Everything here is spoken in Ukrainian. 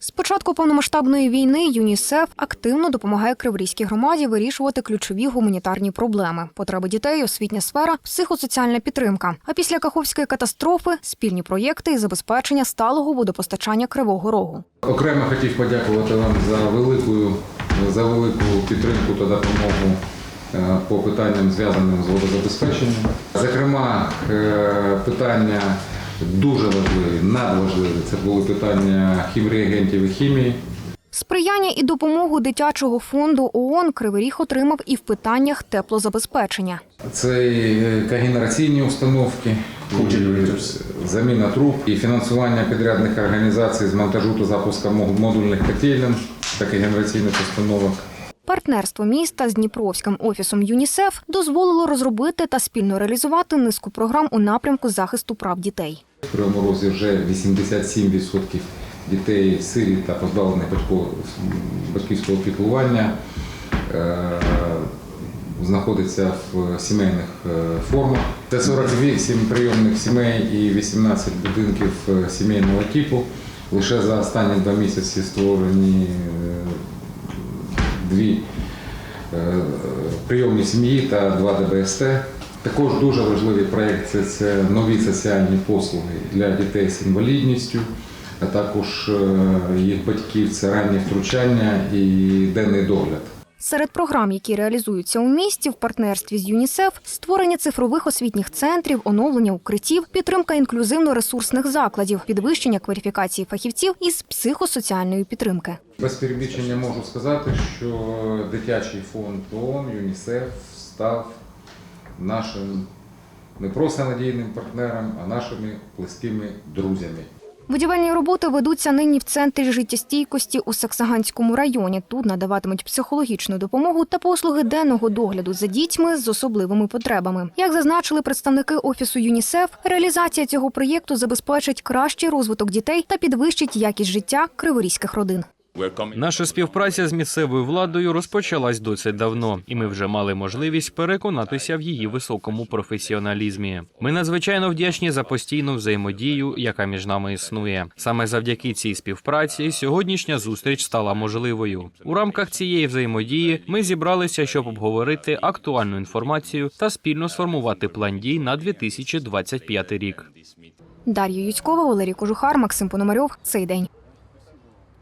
З початку повномасштабної війни ЮНІСЕФ активно допомагає Криворізькій громаді вирішувати ключові гуманітарні проблеми: потреби дітей, освітня сфера, психосоціальна підтримка. А після Каховської катастрофи спільні проєкти і забезпечення сталого водопостачання Кривого Рогу. Окремо хотів подякувати вам за велику, за велику підтримку та допомогу е, по питанням зв'язаним з водозабезпеченням. Зокрема, е, питання дуже важливі, надважливі. Це були питання хімреагентів і хімії. Сприяння і допомогу дитячого фонду ООН Кривий Ріг отримав і в питаннях теплозабезпечення. Це і е, когенераційні установки, і заміна труб, і фінансування підрядних організацій з монтажу та запуску модульних котелень та когенераційних установок. Партнерство міста з Дніпровським офісом ЮНІСЕФ дозволило розробити та спільно реалізувати низку програм у напрямку захисту прав дітей. В Кривому Розі вже 87% дітей сиріт та позбавлених батьківського піклування е, знаходиться в сімейних е, формах. Це 48 прийомних сімей і 18 будинків е, сімейного типу. Лише за останні два місяці створені дві е, прийомні сім'ї та два ДБСТ. Також дуже важливий проєкт це, це нові соціальні послуги для дітей з інвалідністю, а також е, їх батьків це раннє втручання і денний догляд. Серед програм, які реалізуються у місті в партнерстві з ЮНІСЕФ, створення цифрових освітніх центрів, оновлення укриттів, підтримка інклюзивно-ресурсних закладів, підвищення кваліфікації фахівців із психосоціальної підтримки. Без перебільшення можу сказати, що дитячий фонд ООН ЮНІСЕФ став нашим не просто надійним партнером, а нашими близькими друзями. Будівельні роботи ведуться нині в центрі життєстійкості у Саксаганському районі. Тут надаватимуть психологічну допомогу та послуги денного догляду за дітьми з особливими потребами. Як зазначили представники офісу ЮНІСЕФ, реалізація цього проєкту забезпечить кращий розвиток дітей та підвищить якість життя криворізьких родин. Наша співпраця з місцевою владою розпочалась досить давно, і ми вже мали можливість переконатися в її високому професіоналізмі. Ми надзвичайно вдячні за постійну взаємодію, яка між нами існує. Саме завдяки цій співпраці сьогоднішня зустріч стала можливою. У рамках цієї взаємодії ми зібралися, щоб обговорити актуальну інформацію та спільно сформувати план дій на 2025 рік. Дар'я Юцькова, Валерій Кожухар, Максим Пономарьов. Цей день.